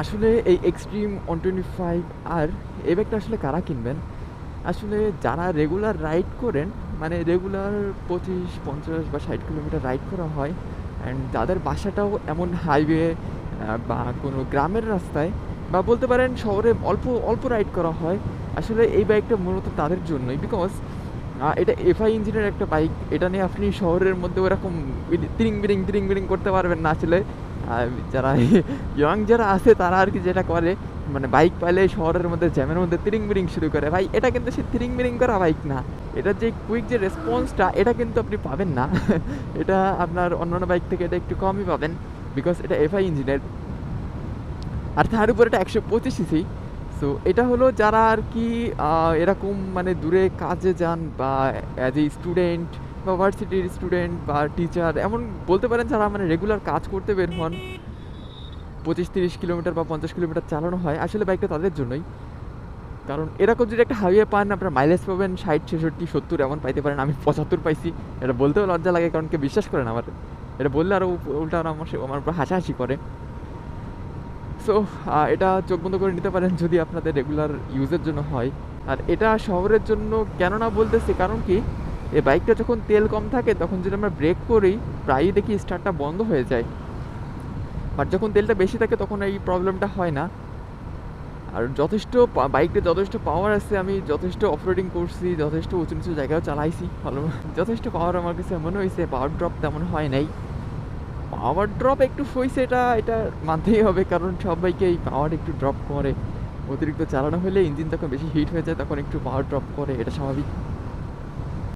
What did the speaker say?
আসলে এই extreme one twenty five আর এই ব্যাগটা আসলে কারা কিনবেন? আসলে যারা রেগুলার রাইড করেন মানে রেগুলার পঁচিশ, পঞ্চাশ বা ষাট কিলোমিটার রাইড করা হয় অ্যান্ড যাদের বাসাটাও এমন হাইওয়ে বা কোনো গ্রামের রাস্তায়, বা বলতে পারেন শহরে অল্প অল্প রাইড করা হয়, আসলে এই বাইকটা মূলত তাদের জন্যই বিকজ এটা এফআই ইঞ্জিনের একটা বাইক এটা নিয়ে আপনি শহরের মধ্যে ওরকম তিরিং বিরিং তিরিং বিরিং করতে পারবেন না আসলে। আর যারা ইয়ং যারা আছে, তারা আর কি যেটা করে মানে বাইক পাইলে শহরের মধ্যে জ্যামের মধ্যে তিরিং বিরিং শুরু করে। ভাই, এটা কিন্তু সে তিরিং বিরিং করা বাইক না। এটা যে কুইক যে রেসপন্সটা এটা কিন্তু আপনি পাবেন না। এটা আপনার অন্যান্য বাইক থেকে এটা একটু কমই পাবেন বিকজ এটা এফআই ইঞ্জিনের আর তার উপর এটা একশো পঁচিশ সিসি সো এটা হলো যারা আর কি এরকম মানে দূরে কাজে যান বা অ্যাজ এ স্টুডেন্ট বা ভার্সিটির স্টুডেন্ট বা টিচার এমন বলতে পারেন যারা মানে রেগুলার কাজ করতে বের হন। পঁচিশ, তিরিশ কিলোমিটার বা পঞ্চাশ কিলোমিটার চালানো হয়, আসলে বাইকটা তাদের জন্যই। কারণ এরকম যদি একটা হাইওয়ে পান, আপনার মাইলেজ পাবেন ষাট, ছেষট্টি, সত্তর, এমন পাইতে পারেন, আমি পঁচাত্তর পাইছি। এটা বলতেও লজ্জা লাগে, কারণ কেউ বিশ্বাস করে না আমার। এটা বললে আরও উল্টা আমার আমার উপর হাসাহাসি করে। সো এটা চোখ বন্ধ করে নিতে পারেন যদি আপনাদের রেগুলার ইউজের জন্য হয়। আর এটা শহরের জন্য কেন না বলতেছি, কারণ কি এই বাইকটা যখন তেল কম থাকে, তখন যদি আমরা ব্রেক করি, প্রায়ই দেখি স্টার্টটা বন্ধ হয়ে যায়। বাট যখন তেলটা বেশি থাকে, তখন এই প্রবলেমটা হয় না। আর যথেষ্ট বাইকটা যথেষ্ট পাওয়ার আছে, আমি যথেষ্ট অফরোডিং করছি, যথেষ্ট উঁচু নিচু জায়গাও চালাইছি, ভালো যথেষ্ট পাওয়ার আমার কাছে মনে হয়েছে পাওয়ার ড্রপ তেমন হয় নাই। পাওয়ার ড্রপ একটু হয়েছে এটা এটা মানতেই হবে, কারণ সব বাইকে এই পাওয়ার একটু ড্রপ করে। অতিরিক্ত চালানো হলে ইঞ্জিন তখন বেশি হিট হয়ে যায়, তখন একটু পাওয়ার ড্রপ করে, এটা স্বাভাবিক।